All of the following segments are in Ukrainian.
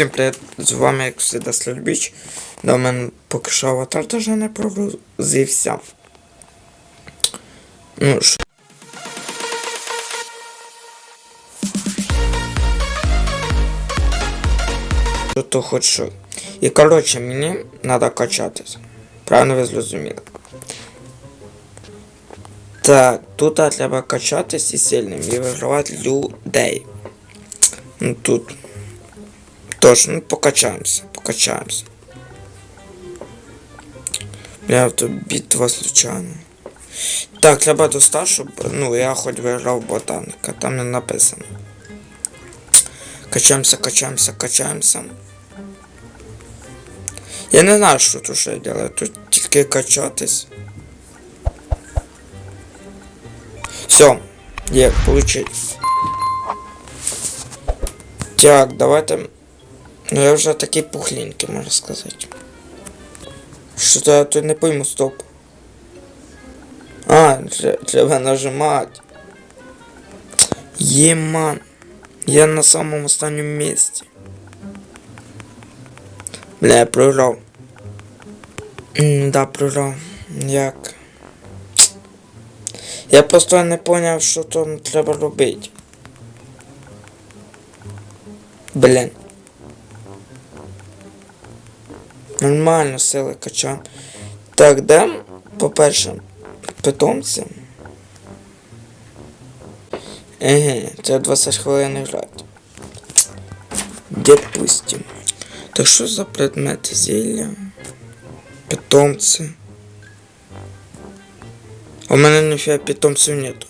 Всім привіт, з вами як завжди Слідбіч. До мене поки що аватар даже не прогрузився. Ну що. Що то хоч що. І коротше мені треба качатися. Правильно ви зрозуміли. Так, тут треба качатись і сильним і вигравати людей. Ну тут. Тож, ну покачаємося, покачаємося. Бля, тут битва случайно. Так, треба достати, щоб. Ну, я хоч виграв ботаника, там не написано. Качаємося, качаємося, качаємося. Я не знаю, що тут ще делаю, тут тільки качатись. Все, є, получить. Так, давайте. Ну я вже такий пухленький, можна сказати. Що то я тут не пойму, стоп. А, треба нажимати. Єман. Я на самому останньому місці. Бля, я програв. Да, програв. Як? Я просто не поняв, що там треба робити. Блін. Нормально сили качаємо. Так, де, по-перше, питомці. Еге, це 20 хвилин грати. Допустим. Так що за предмети зілля? Питомці. У мене ніфіга питомців нету.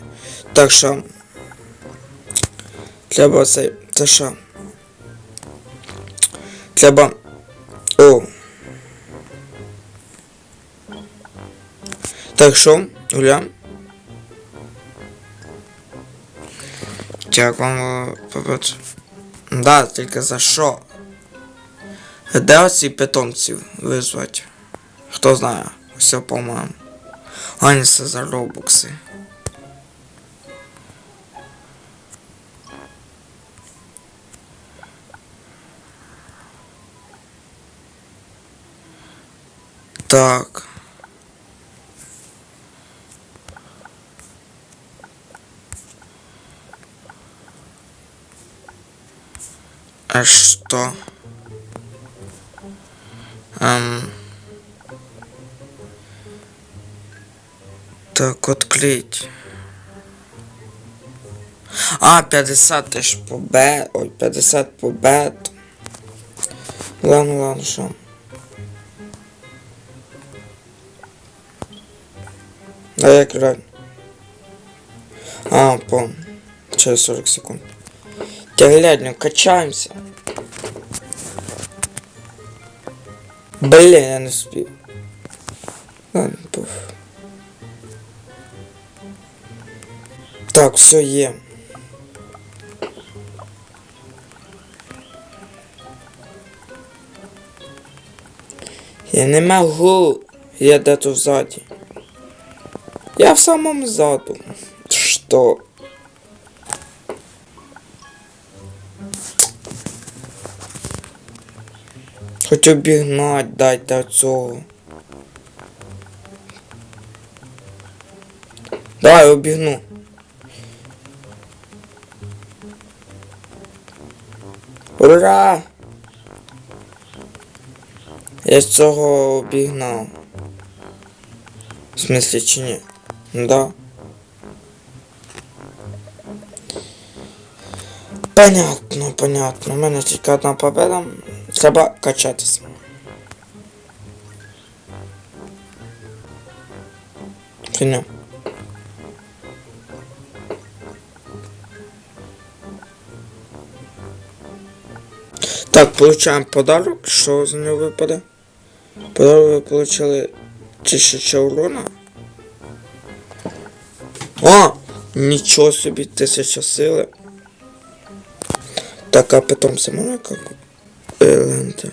Так що. Треба цей. Це що? Треба. Так що, Уля? Як вам побачив? Да, тільки за що? Де оці питомців визвати? Хто знає? Все, по-моєму. Ані це за робокси. Так. А что? Эм... Так, отклеить. А, 50 тисяч по бет. Ой, 50 по бет. Ладно, ладно, що. А як реально? А, по. Через 40 секунд. Тяглядню, качаемся. Блин, я не успел. Ладно, пуф. Так, все є. Я не могу. Я де-то сзади. Я в самом заду. Что? Хоч обігнать дайте цього. Давай обігну. Ура! Я з цього обігнав. В смысле чи ні? Да. Понятно, понятно. У мене тільки одна победа. Треба качатися. Фіня. Так, получаємо подарок. Що з нього випаде? Подарок ви получили тисяча урона. О! Нічого собі, тисяча сили. Так, а потом самому Эрленда.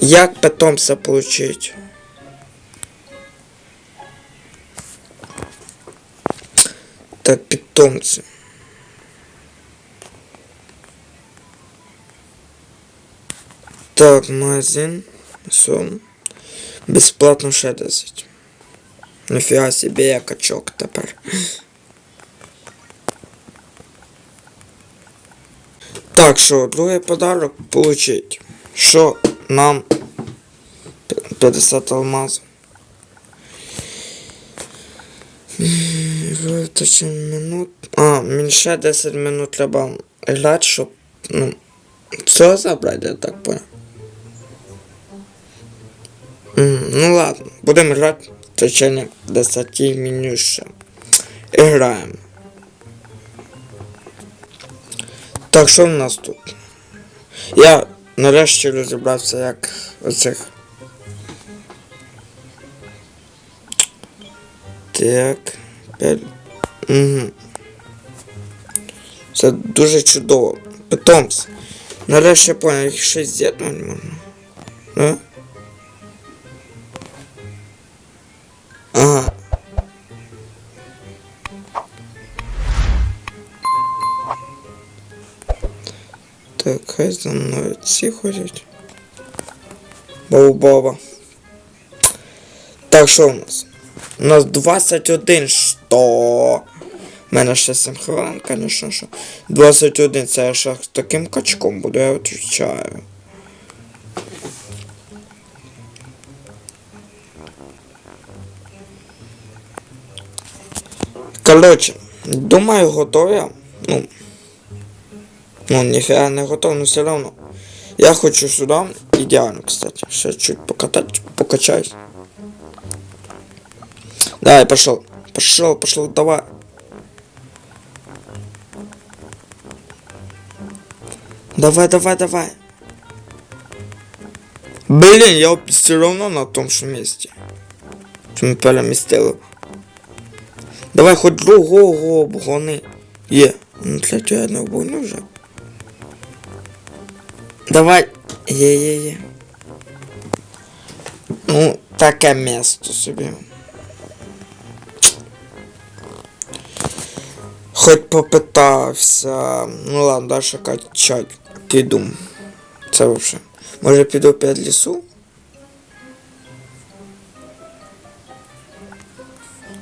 Як питомца получить? Так, питомцы. Так, магазин. сон Бесплатно 60. Нифига себе я качок теперь. Так, що, другий подарок получить. Що нам 50 алмазів. Минут. А, мені ще 10 минут треба грати, щоб. Ну. Все забрати, я так понял. Ну ладно, будемо грати в течение 10 минут. Граємо. Так, що в нас тут? Я нарешті розібрався, як оцих. Так. П'ять. Угу. Це дуже чудово. Питомці. Нарешті я понял, їх ще з'єднувати можна. Да? Ага. Хай за мною ці ходять. Бау-баба. Так, що у нас? У нас 21 що? У мене ще 7 хвилин, звісно, що. 21 це я ще з таким качком буду, я відвічаю. Короче, думаю, готові. Ну, ну, ніфіга не готов, но все равно. Я хочу сюди. Ідеально, кстати. Ще чуть покатать, покачаюсь. Давай, пошел. Пошел, пошел, давай. Давай, давай, давай. Блин, я все равно на том же месте. Ми перемістили. Давай хоч другого обгони. Є. Ну, третього я не обгоню вже. Давай. Є, є, є. Ну, таке місто собі. Хоч попитався. Ну ладно, дальше качать. Піду. Це вже. Може піду під лісу?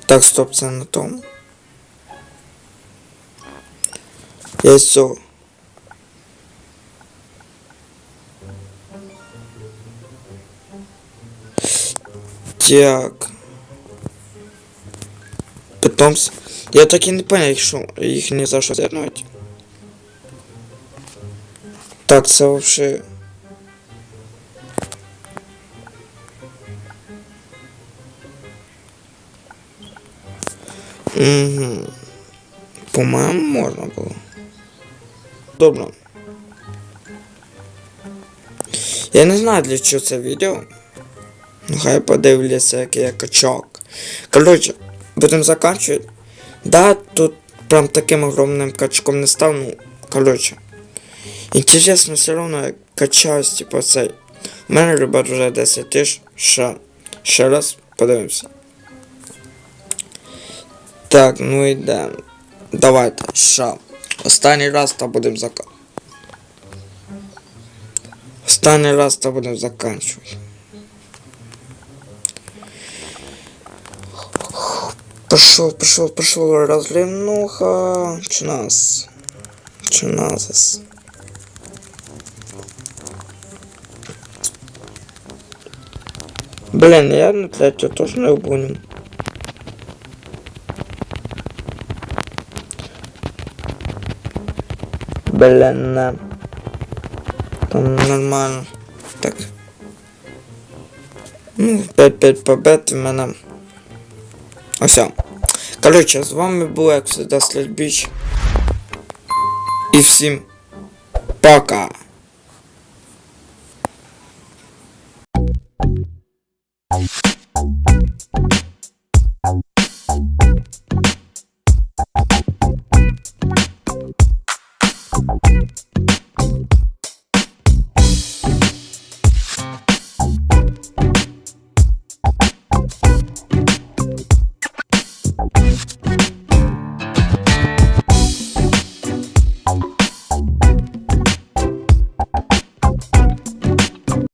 Так, стоп, це на тому. Я цього. Так. Питомс. Я так і не понял, що їх не за що з'єднувати. Так, це вообще. Угу. По-моєму, можна було. Добре. Я не знаю для чого це відео. Ну хай подивляться, який я качок. Короче, будемо заканчувати. Да, тут прям таким огромним качком не став, ну, короче. Інтересно, все равно я качаюсь, типу, цей. У мене, ребят, вже 10 тисяч. Ще. Ще раз подивимося. Так, ну йдемо. Давайте, ще. Останній раз та будемо зака. Останній раз та будемо заканчувати. Пошел, пошел, пошел разливнуха. Чи нас? Чи нас? Блин, я на третю тоже не обгоню. Блин. Там нормально. Так. Ну, 5-5 побед в мене. Ось. Коротше, з вами був, завжди, Слідбіч. І всім пока!